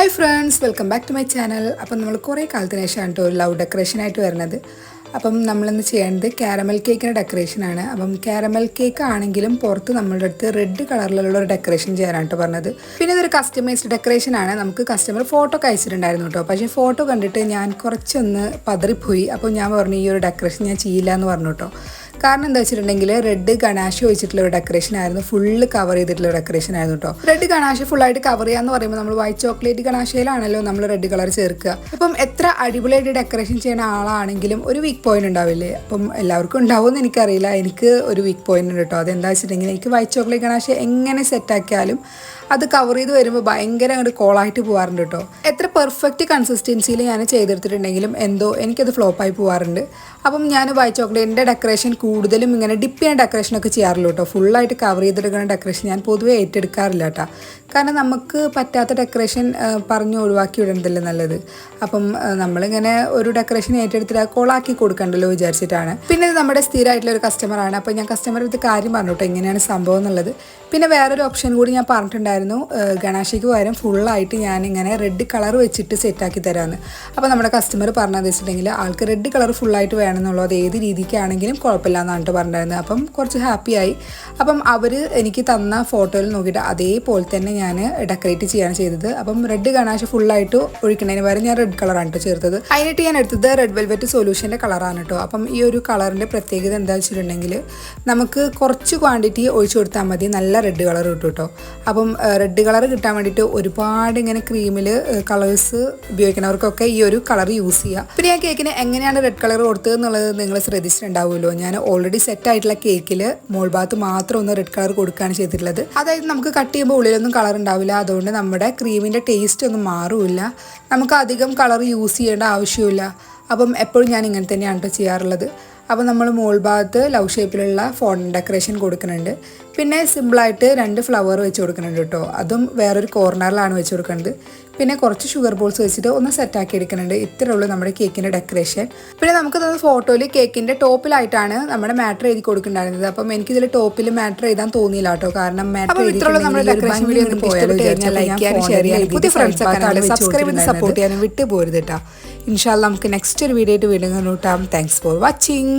Hi friends welcome back to my channel അപ്പം നമ്മൾ കുറേ കാലത്തിന് ശേഷമാണ് കേട്ടോ ഒരു ലവ് ഡെക്കറേഷൻ ആയിട്ട് വരുന്നത്. അപ്പം നമ്മളിന്ന് ചെയ്യേണ്ടത് കാരമൽ കേക്കിന്റെ ഡെക്കറേഷനാണ് അപ്പം കാരമൽ കേക്ക് ആണെങ്കിലും പുറത്ത് നമ്മളുടെ അടുത്ത് റെഡ് കളറിലുള്ള ഒരു ഡെക്കറേഷൻ ചെയ്യാനാണ് കേട്ടോ പറഞ്ഞത്. പിന്നെ ഇതൊരു കസ്റ്റമൈസ്ഡ് ഡെക്കറേഷൻ ആണ്. നമുക്ക് കസ്റ്റമർ ഫോട്ടോ ഒക്കെ അയച്ചിട്ടുണ്ടായിരുന്നു കേട്ടോ. പക്ഷേ ഫോട്ടോ കണ്ടിട്ട് ഞാൻ കുറച്ചൊന്ന് പതറിപ്പോയി. അപ്പോൾ ഞാൻ പറഞ്ഞു ഈ ഒരു ഡെക്കറേഷൻ ഞാൻ ചെയ്യില്ല എന്ന് പറഞ്ഞു കേട്ടോ. കാരണം എന്താ വെച്ചിട്ടുണ്ടെങ്കിൽ റെഡ് ഗണാശ് വെച്ചിട്ടുള്ള ഒരു ഡെക്കറേഷൻ ആയിരുന്നു. ഫുള്ള് കവർ ചെയ്തിട്ടുള്ള ഡെക്കറേഷൻ ആയിരുന്നു കേട്ടോ റെഡ് ഗണാശ് ഫുൾ ആയിട്ട് കവർ ചെയ്യാന്ന് പറയുമ്പോൾ നമ്മൾ വൈറ്റ് ചോക്ലേറ്റ് ഗണാഷയിലാണല്ലോ നമ്മൾ റെഡ് കളർ ചേർക്കുക. അപ്പം എത്ര അടിപൊളിയായിട്ട് ഡെക്കറേഷൻ ചെയ്യുന്ന ആളാണെങ്കിലും ഒരു വീക്ക് പോയിന്റ് ഉണ്ടാവില്ലേ? അപ്പം എല്ലാവർക്കും ഉണ്ടാവുമെന്ന് എനിക്കറിയില്ല. എനിക്ക് ഒരു വീക്ക് പോയിന്റ് ഉണ്ട് കേട്ടോ അതെന്താ വെച്ചിട്ടുണ്ടെങ്കിൽ എനിക്ക് വൈറ്റ് ചോക്ലേറ്റ് ഗണാശ് എങ്ങനെ സെറ്റ് ആക്കിയാലും അത് കവർ ചെയ്ത് വരുമ്പോൾ ഭയങ്കര അങ്ങോട്ട് കോളായിട്ട് പോകാറുണ്ട് കേട്ടോ എത്ര പെർഫെക്റ്റ് കൺസിസ്റ്റൻസിയിൽ ഞാൻ ചെയ്തെടുത്തിട്ടുണ്ടെങ്കിലും എന്തോ എനിക്കത് ഫ്ലോപ്പായി പോകാറുണ്ട് അപ്പം ഞാൻ വൈറ്റ് ചോക്ലേറ്റിന്റെ ഡെക്കറേഷൻ കൂടുതലും ഇങ്ങനെ ഡിപ്പ് ചെയ്യുന്ന ഡെക്കറേഷനൊക്കെ ചെയ്യാറുള്ളൂ കേട്ടോ. ഫുള്ളായിട്ട് കവർ ചെയ്തെടുക്കുന്ന ഡെക്കറേഷൻ ഞാൻ പൊതുവേ ഏറ്റെടുക്കാറില്ല കേട്ടോ. കാരണം നമുക്ക് പറ്റാത്ത ഡെക്കറേഷൻ പറഞ്ഞ് ഒഴിവാക്കി വിടേണ്ടതല്ലേ നല്ലത്. അപ്പം നമ്മളിങ്ങനെ ഒരു ഡെക്കറേഷൻ ഏറ്റെടുത്തിട്ട് കോളാക്കി കൊടുക്കണ്ടല്ലോ വിചാരിച്ചിട്ടാണ്. പിന്നെ ഇത് നമ്മുടെ സ്ഥിരമായിട്ടുള്ള ഒരു കസ്റ്റമറാണ് അപ്പോൾ ഞാൻ കസ്റ്റമർ ഇത് കാര്യം പറഞ്ഞു കേട്ടോ. എങ്ങനെയാണ് സംഭവം എന്നുള്ളത്. പിന്നെ വേറൊരു ഓപ്ഷൻ കൂടി ഞാൻ പറഞ്ഞിട്ടുണ്ടായിരുന്നു. ഗണാശയ്ക്ക് പകരം ഫുള്ളായിട്ട് ഞാൻ ഇങ്ങനെ റെഡ് കളർ വെച്ചിട്ട് സെറ്റാക്കി തരാമെന്ന് അപ്പോൾ നമ്മുടെ കസ്റ്റമർ പറഞ്ഞതെന്ന് വെച്ചിട്ടുണ്ടെങ്കിൽ ആൾക്ക് റെഡ് കളർ ഫുള്ളായിട്ട് വേണമെന്നുള്ളൂ അത് ഏത് രീതിക്കാണെങ്കിലും കുഴപ്പമില്ല എന്നാണ് കേട്ടോ പറഞ്ഞിട്ടുണ്ടായിരുന്നത്. അപ്പം കുറച്ച് ഹാപ്പിയായി അപ്പം അവർ എനിക്ക് തന്ന ഫോട്ടോയിൽ നോക്കിയിട്ട് അതേപോലെ തന്നെ ഞാൻ ഡെക്കറേറ്റ് ചെയ്യാണ് ചെയ്തത്. അപ്പം റെഡ് ഗണാശ് ഫുള്ളായിട്ട് ഒഴിക്കുന്നതിന് പകരം ഞാൻ റെഡ് കളറാണ് കേട്ടോ ചേർത്തത്. അതിനായിട്ട് ഞാൻ എടുത്തത് റെഡ് വെൽവെറ്റ് സൊല്യൂഷന്റെ കളറാണ് കേട്ടോ അപ്പം ഈ ഒരു കളറിന്റെ പ്രത്യേകത എന്താ വെച്ചിട്ടുണ്ടെങ്കിൽ നമുക്ക് കുറച്ച് ക്വാണ്ടിറ്റി ഒഴിച്ചു കൊടുത്താൽ മതി. നല്ല റെഡ് കളർ കിട്ടും കേട്ടോ അപ്പം റെഡ് കളർ കിട്ടാൻ വേണ്ടിയിട്ട് ഒരുപാട് ഇങ്ങനെ ക്രീമിൽ കളേഴ്സ് ഉപയോഗിക്കുന്നവർക്കൊക്കെ ഈ ഒരു കളർ യൂസ് ചെയ്യുക പിന്നെ ഞാൻ കേക്കിന് എങ്ങനെയാണ് റെഡ് കളർ കൊടുത്തത് എന്നുള്ളത് നിങ്ങൾ ശ്രദ്ധിച്ചിട്ടുണ്ടാവുമല്ലോ. ഞാൻ ഓൾറെഡി സെറ്റ് ആയിട്ടുള്ള കേക്കിൽ മോൾ ഭാഗത്ത് മാത്രം ഒന്ന് റെഡ് കളർ കൊടുക്കുകയാണ് ചെയ്തിട്ടുള്ളത്. അതായത് നമുക്ക് കട്ട് ചെയ്യുമ്പോൾ ഉള്ളിലൊന്നും കളർ ഉണ്ടാവില്ല. അതുകൊണ്ട് നമ്മുടെ ക്രീമിന്റെ ടേസ്റ്റ് ഒന്നും മാറില്ല നമുക്ക് അധികം കളർ യൂസ് ചെയ്യേണ്ട ആവശ്യമില്ല. അപ്പം എപ്പോഴും ഞാൻ ഇങ്ങനെ തന്നെയാണ് ചെയ്യാറുള്ളത്. അപ്പോൾ നമ്മൾ മോൾ ഭാഗത്ത് ലവ് ഷേപ്പിലുള്ള ഫോൺ ഡെക്കറേഷൻ കൊടുക്കുന്നുണ്ട്. പിന്നെ സിമ്പിളായിട്ട് രണ്ട് ഫ്ലവർ വെച്ച് കൊടുക്കുന്നുണ്ട് കേട്ടോ. അതും വേറൊരു കോർണറിലാണ് വെച്ച് കൊടുക്കുന്നത്. പിന്നെ കുറച്ച് ഷുഗർ ബോൾസ് വെച്ചിട്ട് ഒന്ന് സെറ്റാക്കി എടുക്കുന്നുണ്ട്. ഇത്രേ ഉള്ളൂ നമ്മുടെ കേക്കിന്റെ ഡെക്കറേഷൻ. പിന്നെ നമുക്ക് തന്ന ഫോട്ടോയിൽ കേക്കിന്റെ ടോപ്പിലായിട്ടാണ് നമ്മുടെ മാറ്റർ എഴുതി കൊടുക്കുന്നുണ്ടായിരുന്നത്. അപ്പം എനിക്കിതിൽ ടോപ്പിൽ മാറ്റർ എഴുതാൻ തോന്നിയില്ല കേട്ടോ. കാരണം മാറ്റർ പുതിയ ഫ്രണ്ട്സ് ഒക്കെ സബ്സ്ക്രൈബ് ചെയ്ത് സപ്പോർട്ട് ചെയ്യാനും വിട്ടു പോരുത് കേട്ടോ ഇൻഷാല്ല നമുക്ക് നെക്സ്റ്റ് ഒരു വീഡിയോ ആയിട്ട് വീണ്ടും കൂട്ടാം താങ്ക്സ് ഫോർ വാച്ചിങ്